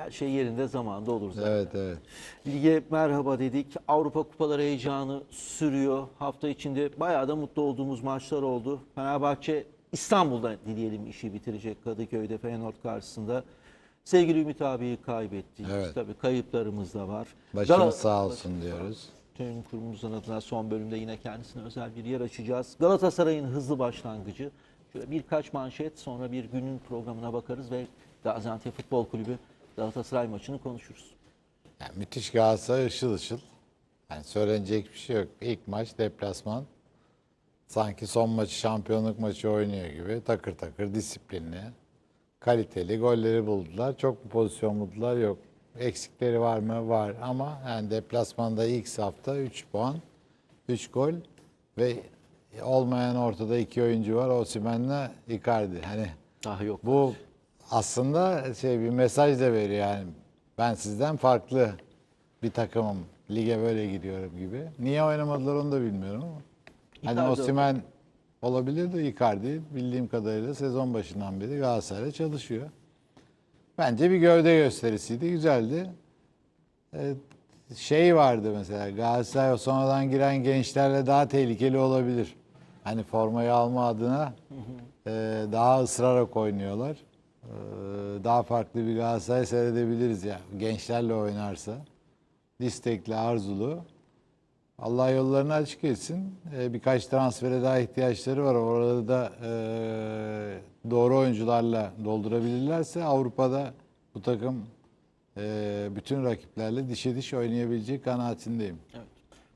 Her şey yerinde zamanında olur zaten. Evet evet. Lige merhaba dedik. Avrupa Kupaları heyecanı sürüyor. Hafta içinde bayağı da mutlu olduğumuz maçlar oldu. Fenerbahçe İstanbul'da dileyelim işi bitirecek Kadıköy'de Feyenoord karşısında. Sevgili Ümit abiyi kaybettik. Evet. Tabii kayıplarımız da var. Başımız Gal- sağ olsun diyoruz. Tüm kurumumuzun adına son bölümde yine kendisine özel bir yer açacağız. Galatasaray'ın hızlı başlangıcı. Şöyle birkaç manşet sonra bir günün programına bakarız ve Gaziantep Futbol Kulübü Galatasaray maçını konuşuruz. Yani müthiş Galatasaray ışıl ışıl. Yani söylenecek bir şey yok. İlk maç deplasman. Sanki son maçı şampiyonluk maçı oynuyor gibi. Takır takır disiplinli. Kaliteli golleri buldular. Çok mu pozisyon buldular? Yok. Eksikleri var mı? Var. Ama yani deplasmanda ilk hafta 3 puan, 3 gol ve olmayan ortada iki oyuncu var. Osimhen'le Icardi. Hani Daha yok. bu aslında şey bir mesaj da veriyor yani ben sizden farklı bir takımım. Lige böyle gidiyorum gibi. Niye oynamadılar onu da bilmiyorum ama. Hani Osimhen olabilir de Icardi bildiğim kadarıyla sezon başından beri Galatasaray'la çalışıyor. Bence bir gövde gösterisiydi. Güzeldi. Ee, şey vardı mesela Galatasaray sonradan giren gençlerle daha tehlikeli olabilir. Hani formayı alma adına e, daha ısırarak oynuyorlar. Ee, daha farklı bir Galatasaray seyredebiliriz ya. Gençlerle oynarsa. istekli, arzulu. Allah yollarını açık etsin. Ee, birkaç transfere daha ihtiyaçları var. Orada da e, doğru oyuncularla doldurabilirlerse Avrupa'da bu takım bütün rakiplerle dişe diş oynayabilecek kanaatindeyim. Evet.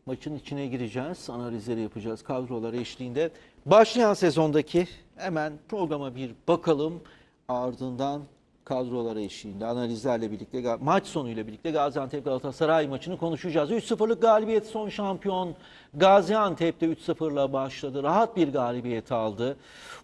Maçın içine gireceğiz, analizleri yapacağız kadrolar eşliğinde. Başlayan sezondaki hemen programa bir bakalım. Ardından kadrolar eşliğinde analizlerle birlikte maç sonuyla birlikte Gaziantep Galatasaray maçını konuşacağız. 3-0'lık galibiyet son şampiyon Gaziantep'te 3-0'la başladı. Rahat bir galibiyet aldı.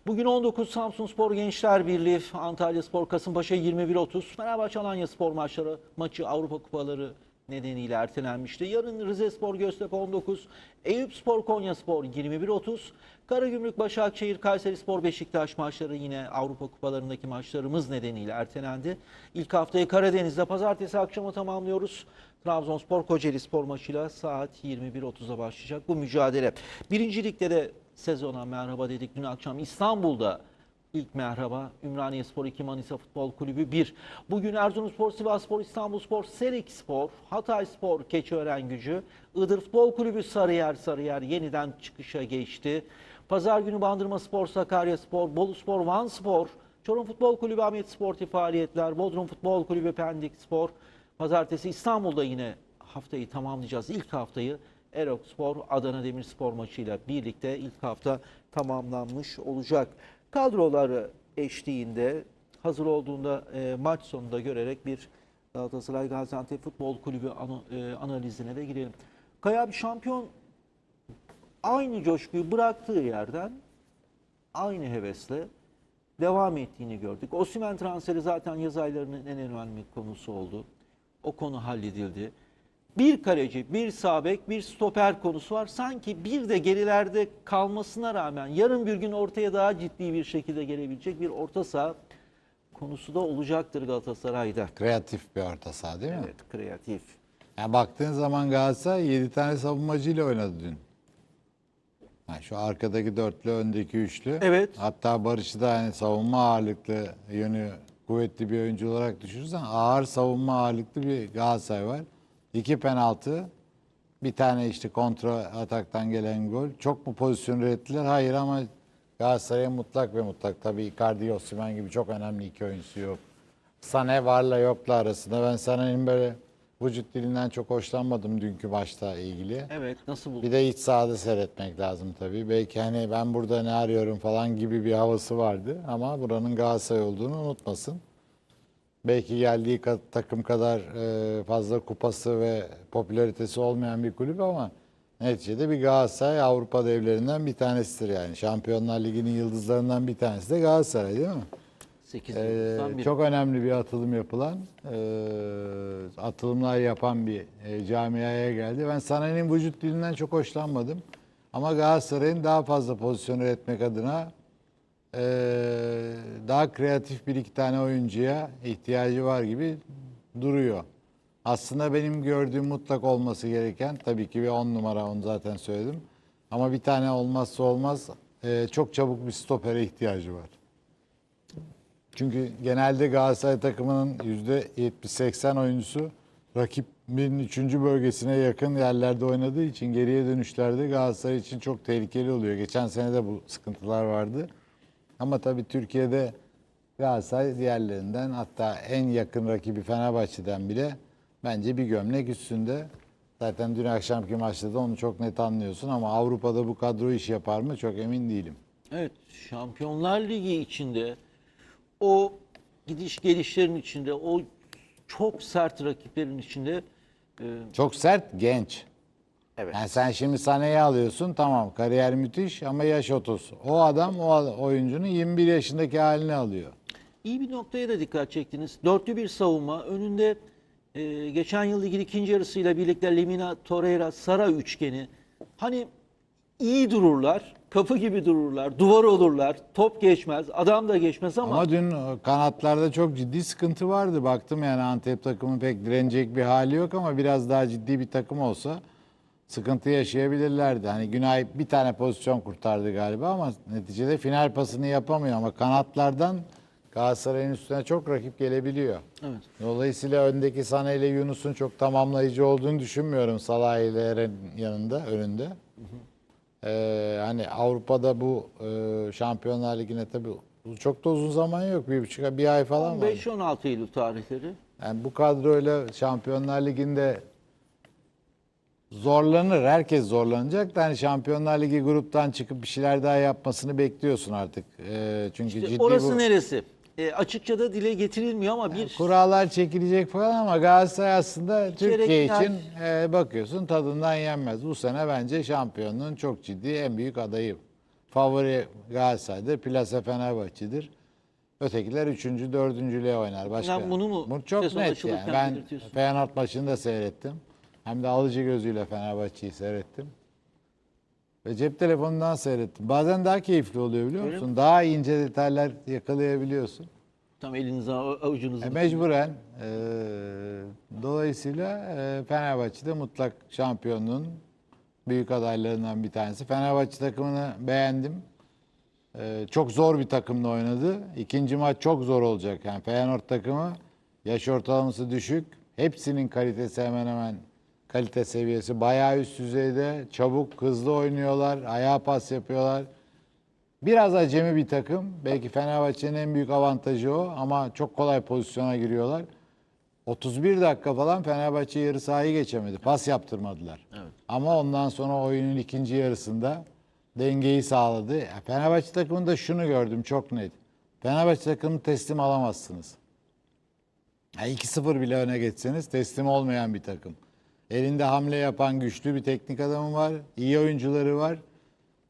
Bugün 19 Samsunspor Gençler Birliği, Antalya Spor Kasımpaşa 21-30, Fenerbahçe Alanya Spor maçları, maçı Avrupa Kupaları nedeniyle ertelenmişti. Yarın Rizespor Göztepe 19, Eyüpspor Konyaspor 21.30, Karagümrük Başakşehir Kayserispor Beşiktaş maçları yine Avrupa Kupalarındaki maçlarımız nedeniyle ertelendi. İlk haftayı Karadeniz'de pazartesi akşamı tamamlıyoruz. Trabzonspor Kocaeli Spor maçıyla saat 21.30'a başlayacak bu mücadele. Birinci de sezona merhaba dedik dün akşam İstanbul'da İlk merhaba Ümraniye Spor 2 Manisa Futbol Kulübü 1. Bugün Erzurumspor, Sivasspor, İstanbulspor, Serik Hatayspor, Keçiören Gücü, Iğdır Futbol Kulübü Sarıyer Sarıyer yeniden çıkışa geçti. Pazar günü Bandırma Spor, Sakarya Spor, Bolu Spor, Van Spor, Çorum Futbol Kulübü Ahmet Sportif faaliyetler, Bodrum Futbol Kulübü Pendik Spor. Pazartesi İstanbul'da yine haftayı tamamlayacağız. İlk haftayı Erok Spor, Adana Demirspor maçıyla birlikte ilk hafta tamamlanmış olacak. Kadroları eşliğinde hazır olduğunda e, maç sonunda görerek bir Galatasaray Gaziantep Futbol Kulübü ana- e, analizine de girelim. Kaya bir şampiyon aynı coşkuyu bıraktığı yerden aynı hevesle devam ettiğini gördük. Osimhen transferi zaten yaz aylarının en önemli konusu oldu. O konu halledildi. Bir kaleci, bir sağ bek, bir stoper konusu var. Sanki bir de gerilerde kalmasına rağmen yarın bir gün ortaya daha ciddi bir şekilde gelebilecek bir orta saha konusu da olacaktır Galatasaray'da. Kreatif bir orta saha değil mi? Evet, kreatif. Yani baktığın zaman Galatasaray 7 tane savunmacıyla oynadı dün. Yani şu arkadaki dörtlü, öndeki üçlü. Evet. Hatta Barış'ı da hani savunma ağırlıklı yönü kuvvetli bir oyuncu olarak düşünürsen ağır savunma ağırlıklı bir Galatasaray var. İki penaltı, bir tane işte kontra ataktan gelen gol. Çok mu pozisyon ürettiler? Hayır ama Galatasaray'a mutlak ve mutlak. Tabii Icardi, Osimhen gibi çok önemli iki oyuncusu yok. Sané varla yokla arasında. Ben Sané'nin böyle vücut dilinden çok hoşlanmadım dünkü maçla ilgili. Evet, nasıl buldun? Bir de iç sahada seyretmek lazım tabii. Belki hani ben burada ne arıyorum falan gibi bir havası vardı. Ama buranın Galatasaray olduğunu unutmasın. Belki geldiği takım kadar e, fazla kupası ve popülaritesi olmayan bir kulüp ama neticede bir Galatasaray Avrupa devlerinden bir tanesidir yani. Şampiyonlar Ligi'nin yıldızlarından bir tanesi de Galatasaray değil mi? 8 Ee, çok önemli bir atılım yapılan, e, atılımlar yapan bir e, camiaya geldi. Ben Sané'nin vücut dilinden çok hoşlanmadım. Ama Galatasaray'ın daha fazla pozisyon üretmek adına e, daha kreatif bir iki tane oyuncuya ihtiyacı var gibi duruyor. Aslında benim gördüğüm mutlak olması gereken tabii ki bir 10 numara onu zaten söyledim. Ama bir tane olmazsa olmaz e, çok çabuk bir stopere ihtiyacı var. Çünkü genelde Galatasaray takımının %70-80 oyuncusu rakibin 3. bölgesine yakın yerlerde oynadığı için geriye dönüşlerde Galatasaray için çok tehlikeli oluyor. Geçen sene de bu sıkıntılar vardı. Ama tabii Türkiye'de Galatasaray diğerlerinden hatta en yakın rakibi Fenerbahçe'den bile bence bir gömlek üstünde. Zaten dün akşamki maçta da onu çok net anlıyorsun ama Avrupa'da bu kadro iş yapar mı çok emin değilim. Evet, Şampiyonlar Ligi içinde o gidiş gelişlerin içinde o çok sert rakiplerin içinde e, Çok sert, genç. Evet. Yani sen şimdi Sané'yi alıyorsun tamam kariyer müthiş ama yaş 30. O adam o oyuncunun 21 yaşındaki halini alıyor. İyi bir noktaya da dikkat çektiniz. Dörtlü bir savunma. Önünde e, geçen yıl ligin ikinci yarısıyla birlikte Lemina, Torreira, Sara üçgeni. Hani iyi dururlar, kapı gibi dururlar, duvar olurlar, top geçmez, adam da geçmez ama, Ama dün e, kanatlarda çok ciddi sıkıntı vardı. Baktım yani Antep takımı pek direnecek bir hali yok ama biraz daha ciddi bir takım olsa sıkıntı yaşayabilirlerdi. Hani Günay bir tane pozisyon kurtardı galiba ama neticede final pasını yapamıyor ama kanatlardan Galatasaray'ın üstüne çok rakip gelebiliyor. evet. Dolayısıyla öndeki Sané ile Yunus'un çok tamamlayıcı olduğunu düşünmüyorum Salah ile Eren yanında, önünde. Ee, hani Avrupa'da bu e, Şampiyonlar Ligi'ne tabii çok da uzun zaman yok. Bir buçuk, bir ay falan var. 15-16 Eylül tarihleri. Yani bu kadroyla Şampiyonlar Ligi'nde zorlanır. Herkes zorlanacak da hani Şampiyonlar Ligi gruptan çıkıp bir şeyler daha yapmasını bekliyorsun artık. Ee, çünkü İşte ciddi orası bu... neresi? E, açıkça da dile getirilmiyor ama bir Kurallar çekilecek falan ama Galatasaray aslında Türkiye için e, bakıyorsun tadından yenmez. Bu sene bence şampiyonluğun çok ciddi en büyük adayı. Favori Galatasaray'dır, plase Fenerbahçe'dir. Ötekiler üçüncü, dördüncülüğe oynar. Başka. Sen bunu mu Bu çok net yani. Ben? Feyenoord maçını da seyrettim. Hem de alıcı gözüyle Fenerbahçe'yi seyrettim. Ve cep telefonundan seyrettim. Bazen daha keyifli oluyor biliyor Öyle musun? Daha ince detaylar yakalayabiliyorsun. tam elinize avucunuzun. E, mecburen. e, dolayısıyla e, Fenerbahçe'de mutlak şampiyonluğun büyük adaylarından bir tanesi. Fenerbahçe takımını beğendim. E, çok zor bir takımla oynadı. İkinci maç çok zor olacak. Yani Feyenoord takımı yaş ortalaması düşük. Hepsinin kalitesi hemen hemen kalite seviyesi bayağı üst düzeyde. Çabuk, hızlı oynuyorlar. Ayağa pas yapıyorlar. Biraz acemi bir takım. Belki Fenerbahçe'nin en büyük avantajı o ama çok kolay pozisyona giriyorlar. 31 dakika falan Fenerbahçe yarı sahayı geçemedi. Pas yaptırmadılar. Evet. Ama ondan sonra oyunun ikinci yarısında dengeyi sağladı. Ya Fenerbahçe takımında şunu gördüm çok net. Fenerbahçe takımını teslim alamazsınız. Ya 2-0 bile öne geçseniz teslim olmayan bir takım. Elinde hamle yapan güçlü bir teknik adamı var. iyi oyuncuları var.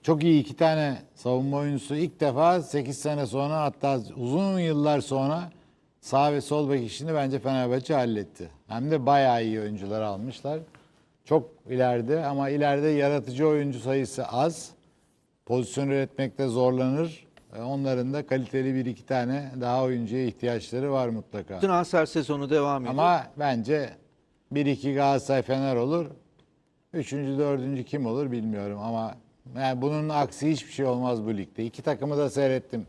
Çok iyi iki tane savunma oyuncusu ilk defa 8 sene sonra hatta uzun yıllar sonra sağ ve sol bek işini bence Fenerbahçe halletti. Hem de bayağı iyi oyuncular almışlar. Çok ileride ama ileride yaratıcı oyuncu sayısı az. Pozisyon üretmekte zorlanır. E, Onların da kaliteli bir iki tane daha oyuncuya ihtiyaçları var mutlaka. Transfer sezonu devam ediyor. Ama bence 1-2 Galatasaray Fener olur. Üçüncü, dördüncü kim olur bilmiyorum ama yani bunun aksi hiçbir şey olmaz bu ligde. İki takımı da seyrettim.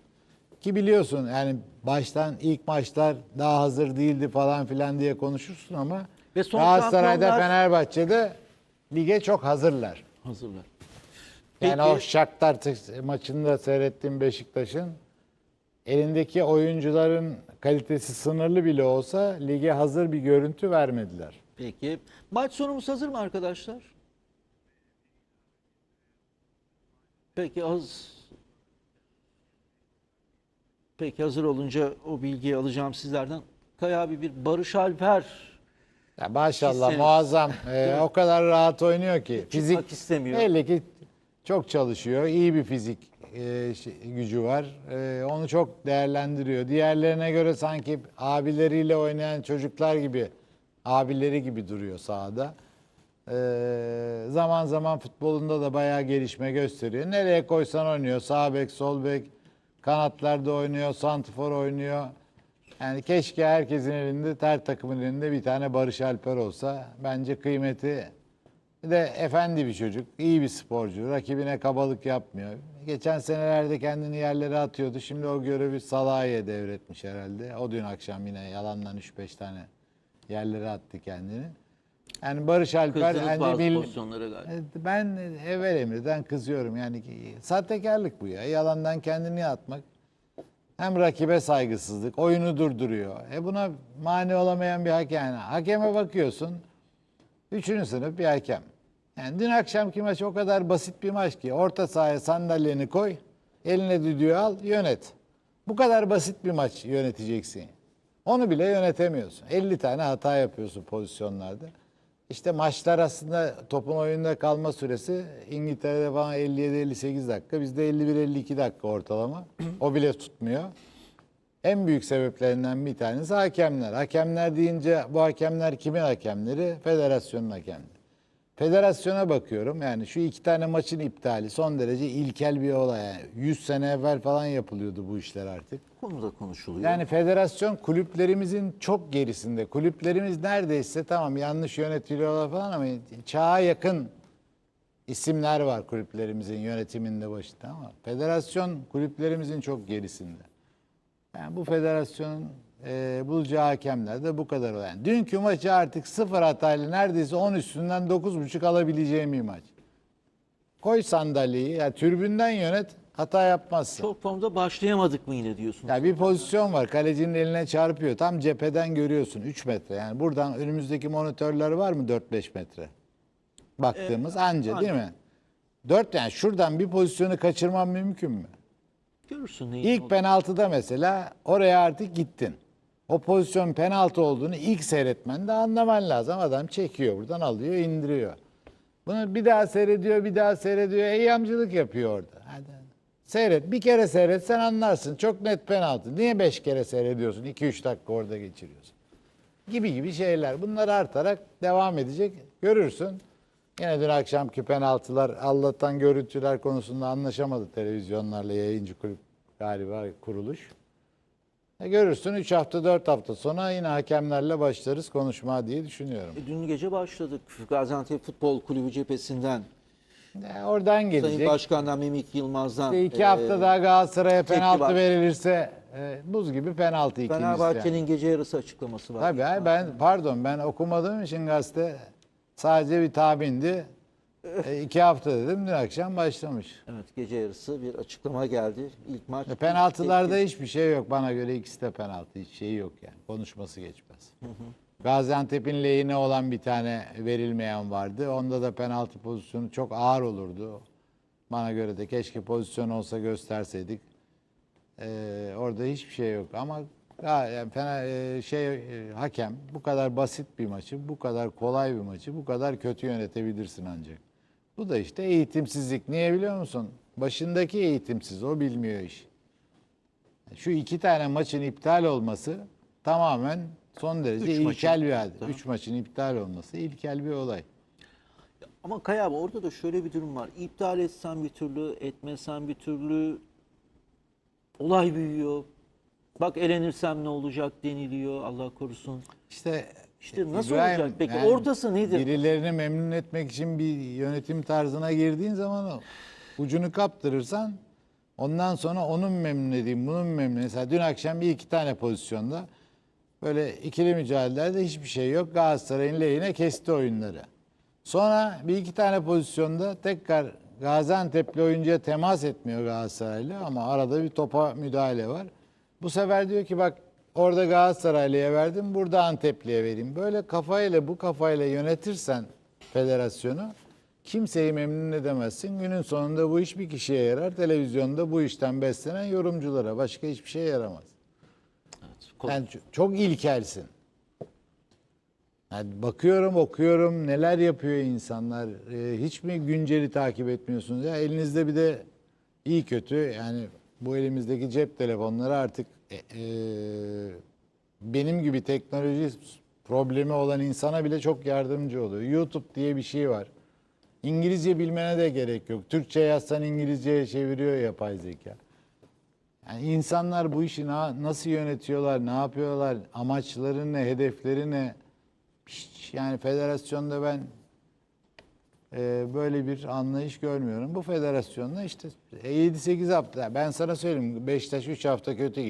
Ki biliyorsun yani baştan ilk maçlar daha hazır değildi falan filan diye konuşursun ama Ve son Galatasaray'da şampiyonlar- Fenerbahçe'de lige çok hazırlar. Hazırlar. Yani Peki- o Shakhtar maçını da seyrettiğim Beşiktaş'ın elindeki oyuncuların kalitesi sınırlı bile olsa lige hazır bir görüntü vermediler. Peki. Maç sonumuz hazır mı arkadaşlar? Peki az Peki hazır olunca o bilgiyi alacağım sizlerden. Kaya abi bir Barış Alper Ya maşallah Hissediyorum. muazzam. Ee, o kadar rahat oynuyor ki. Fizik istemiyor. belli ki çok çalışıyor. İyi bir fizik e, şey- gücü var. E, onu çok değerlendiriyor. Diğerlerine göre sanki abileriyle oynayan çocuklar gibi abileri gibi duruyor sahada. E, zaman zaman futbolunda da bayağı gelişme gösteriyor. Nereye koysan oynuyor. Sağ bek, sol bek, kanatlarda oynuyor, santrfor oynuyor. Yani keşke herkesin elinde, ter takımın elinde bir tane Barış Alper olsa. Bence kıymeti bir de efendi bir çocuk, iyi bir sporcu, rakibine kabalık yapmıyor. Geçen senelerde kendini yerlere atıyordu. Şimdi o görevi Salah'a devretmiş herhalde. O dün akşam yine yalandan 3-5 tane yerlere attı kendini. Yani Barış Alper bazı bil- galiba. Ben evvel emirden kızıyorum yani sahtekarlık bu ya. Yalandan kendini atmak. Hem rakibe saygısızlık, oyunu durduruyor. E buna mani olamayan bir hakem. Yani hakeme bakıyorsun. Üçüncü sınıf bir hakem. Yani dün akşamki maç o kadar basit bir maç ki. Orta sahaya sandalyeni koy, eline düdüğü al, yönet. Bu kadar basit bir maç yöneteceksin. Onu bile yönetemiyorsun. 50 tane hata yapıyorsun pozisyonlarda. İşte maçlar aslında topun oyunda kalma süresi İngiltere'de falan 57-58 dakika. Bizde 51-52 dakika ortalama. O bile tutmuyor. En büyük sebeplerinden bir tanesi hakemler. Hakemler deyince bu hakemler kimin hakemleri? Federasyonun hakemleri. Federasyona bakıyorum yani şu iki tane maçın iptali son derece ilkel bir olay. Yani 100 sene evvel falan yapılıyordu bu işler artık. Konuda konuşuluyor. Yani federasyon kulüplerimizin çok gerisinde. Kulüplerimiz neredeyse tamam yanlış yönetiliyorlar falan ama çağa yakın isimler var kulüplerimizin yönetiminde başında ama federasyon kulüplerimizin çok gerisinde. Yani bu federasyonun e, bulacağı hakemler de bu kadar. Yani dünkü maçı artık sıfır hatayla neredeyse 10 üstünden 9.5 alabileceğim bir maç. Koy sandalyeyi, yani türbünden yönet, hata yapmazsın. Çok formda başlayamadık mı yine diyorsun? Ya bir pozisyon var. Kalecinin eline çarpıyor. Tam cepheden görüyorsun 3 metre. Yani buradan önümüzdeki monitörler var mı 4-5 metre? Baktığımız anca değil mi? 4 yani şuradan bir pozisyonu kaçırmam mümkün mü? Görürsün İlk penaltıda mesela oraya artık gittin. O pozisyon penaltı olduğunu ilk seyretmen de anlaman lazım. Adam çekiyor buradan alıyor indiriyor. Bunu bir daha seyrediyor bir daha seyrediyor. Eyyamcılık yapıyor orada. Hadi. Seyret. Bir kere seyret sen anlarsın. Çok net penaltı. Niye beş kere seyrediyorsun? 2-3 dakika orada geçiriyorsun. Gibi gibi şeyler. Bunlar artarak devam edecek. Görürsün. Yine dün akşamki penaltılar Allah'tan görüntüler konusunda anlaşamadı televizyonlarla yayıncı kulüp galiba kuruluş. E görürsün 3 hafta 4 hafta sonra yine hakemlerle başlarız konuşmaya diye düşünüyorum. E, Dün gece başladık Gaziantep Futbol Kulübü cephesinden. E oradan gelecek. Sayın Başkan'dan Mimik Yılmaz'dan. İşte iki e, hafta daha Galatasaray'a penaltı var. verilirse e, buz gibi penaltı ikincisi. yani. Fenerbahçe'nin gece yarısı açıklaması var. Tabii ben pardon ben okumadığım için gazete sadece bir tahmindi. E, iki hafta dedim dün akşam başlamış. Evet gece yarısı bir açıklama geldi. İlk maç. E, penaltılarda ilk- hiçbir şey yok. Bana göre ikisi de penaltı. Hiç şeyi yok yani. Konuşması geçmez. Gaziantep'in lehine olan bir tane verilmeyen vardı. Onda da penaltı pozisyonu çok ağır olurdu. Bana göre de keşke pozisyon olsa gösterseydik. Ee, orada hiçbir şey yok ama ya, yani fena, e, şey e, hakem bu kadar basit bir maçı, bu kadar kolay bir maçı, bu kadar kötü yönetebilirsin ancak. Bu da işte eğitimsizlik. Niye biliyor musun? Başındaki eğitimsiz, o bilmiyor iş. Şu iki tane maçın iptal olması tamamen son derece Üç maçın ilkel bir hadise. iptal. Üç maçın iptal olması ilkel bir olay. Ama Kaya abi orada da şöyle bir durum var. İptal etsen bir türlü, etmesen bir türlü olay büyüyor. Bak elenirsem ne olacak deniliyor Allah korusun. İşte İşte nasıl İbrahim, olacak peki? yani Ortası nedir? Birilerini memnun etmek için bir yönetim tarzına girdiğin zaman o ucunu kaptırırsan ondan sonra onun memnun edeyim, bunun memnun. Mesela dün akşam bir iki tane pozisyonda böyle ikili mücadelelerde hiçbir şey yok. Galatasaray'ın lehine kesti oyunları. Sonra bir iki tane pozisyonda tekrar Gaziantep'li oyuncuya temas etmiyor Galatasaraylı ama arada bir topa müdahale var. Bu sefer diyor ki bak orada Galatasaraylı'ya verdim burada Antepli'ye vereyim. Böyle kafayla bu kafayla yönetirsen federasyonu kimseyi memnun edemezsin. Günün sonunda bu iş bir kişiye yarar. Televizyonda bu işten beslenen yorumculara başka hiçbir şey yaramaz. Kol- Yani çok ilkelsin. Yani bakıyorum, okuyorum neler yapıyor insanlar. Ee, hiç mi günceli takip etmiyorsunuz? Ya elinizde bir de iyi kötü yani bu elimizdeki cep telefonları artık e, e, benim gibi teknoloji problemi olan insana bile çok yardımcı oluyor. YouTube diye bir şey var. İngilizce bilmene de gerek yok. Türkçe yazsan İngilizceye çeviriyor yapay zeka. Yani insanlar bu işi na- nasıl yönetiyorlar, ne yapıyorlar, amaçları ne, hedefleri ne? Hiç, yani federasyonda ben e, böyle bir anlayış görmüyorum. Bu federasyonda işte 7-8 hafta, ben sana söyleyeyim Beşiktaş 3 hafta kötü gitsin.